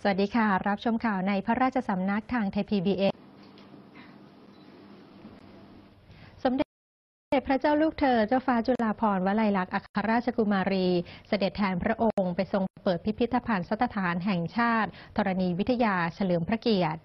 สวัสดีค่ะ รับชมข่าวในพระราชสำนักทางไทย PBS สมเด็จพระเจ้าลูกเธอเจ้าฟ้าจุฬาภรณ์วลัยลักษณ์อัครราชกุมารี เสด็จแทนพระองค์ไปทรงเปิดพิพิธภัณฑ์สถานแห่งชาติธรณีวิทยาเฉลิมพระเกียรติ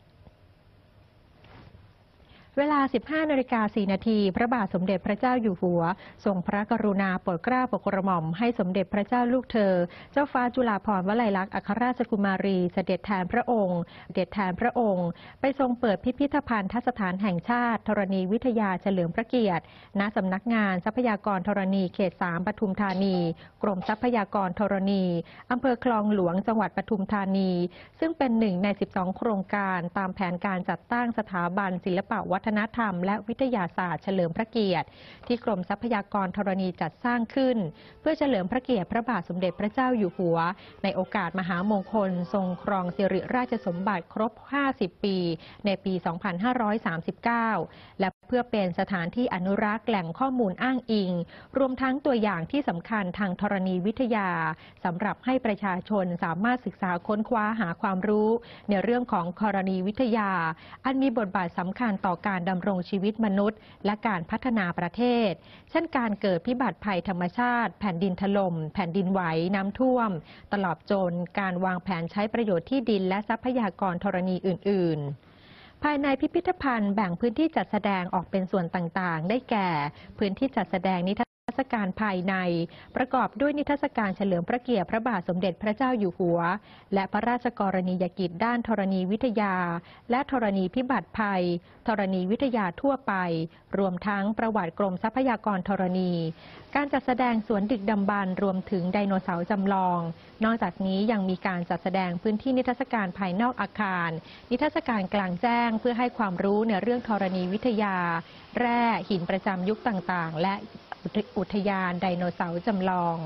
เวลา 15นาฬิกา4นาที พระบาทสมเด็จพระเจ้าอยู่หัว ทรงพระกรุณาโปรดเกล้าโปรดกระหม่อมให้สมเด็จพระเจ้าลูกเธอ เจ้าฟ้าจุฬาภรณ์วลัยลักษณ์อัครราชกุมารี เสด็จแทนพระองค์ เสด็จแทนพระองค์ ไปทรงเปิดพิพิธภัณฑ์ทัศฐานแห่งชาติธรณีวิทยาเฉลิมพระเกียรติ ณ สำนักงานทรัพยากรธรณีเขต 3 ปทุมธานี กรมทรัพยากรธรณี อำเภอคลองหลวง จังหวัดปทุมธานี ซึ่งเป็นหนึ่งใน 12 โครงการตามแผนการจัดตั้งสถาบันศิลปวัฒนธรรม และวิทยาศาสตร์เฉลิมพระเกียรติ ที่กรมทรัพยากรธรณีจัดสร้างขึ้น เพื่อเฉลิมพระเกียรติพระบาทสมเด็จพระเจ้าอยู่หัว ในโอกาสมหามงคล ทรงครองสิริราชสมบัติครบ 50 ปี ในปี 2539 และเพื่อเป็นสถานที่อนุรักษ์แหล่งข้อมูลอ้างอิง รวมทั้งตัวอย่างที่สำคัญทางธรณีวิทยาสำหรับให้ประชาชนสามารถศึกษาค้นคว้าหาความรู้ ในเรื่องของธรณีวิทยา อันมีบทบาทสำคัญต่อการการดำรงชีวิตมนุษย์ และการพัฒนาประเทศ เช่นการเกิดพิบัติภัยธรรมชาติ แผ่นดินถล่ม แผ่นดินไหว น้ำท่วม ตลอดจนการวางแผนใช้ประโยชน์ที่ดินและทรัพยากรธรณีอื่น ๆภายในพิพิธภัณฑ์แบ่งพื้นที่จัดแสดงออกเป็นส่วนต่างๆ ได้แก่ พื้นที่จัดแสดงนิทรรศ การภายใน ประกอบด้วยนิทรรศการเฉลิมพระเกียรติพระบาทสมเด็จพระเจ้าอยู่หัว และพระราชกรณียกิจด้านธรณีวิทยา และธรณีพิบัติภัย ธรณีวิทยาทั่วไป รวมทั้งประวัติกรมทรัพยากรธรณี การจัดแสดงสวนดึกดำบรรรวมถึงไดโนเสาร์จำลอง นอกจากนี้ยังมีการจัดแสดงพื้นที่นิทรรศการภายนอกอาคาร นิทรรศการกลางแจ้งเพื่อให้ความรู้ในเรื่องธรณีวิทยา แร่หินประจำยุคต่างๆ และ อุทยานไดโนเสาร์จำลอง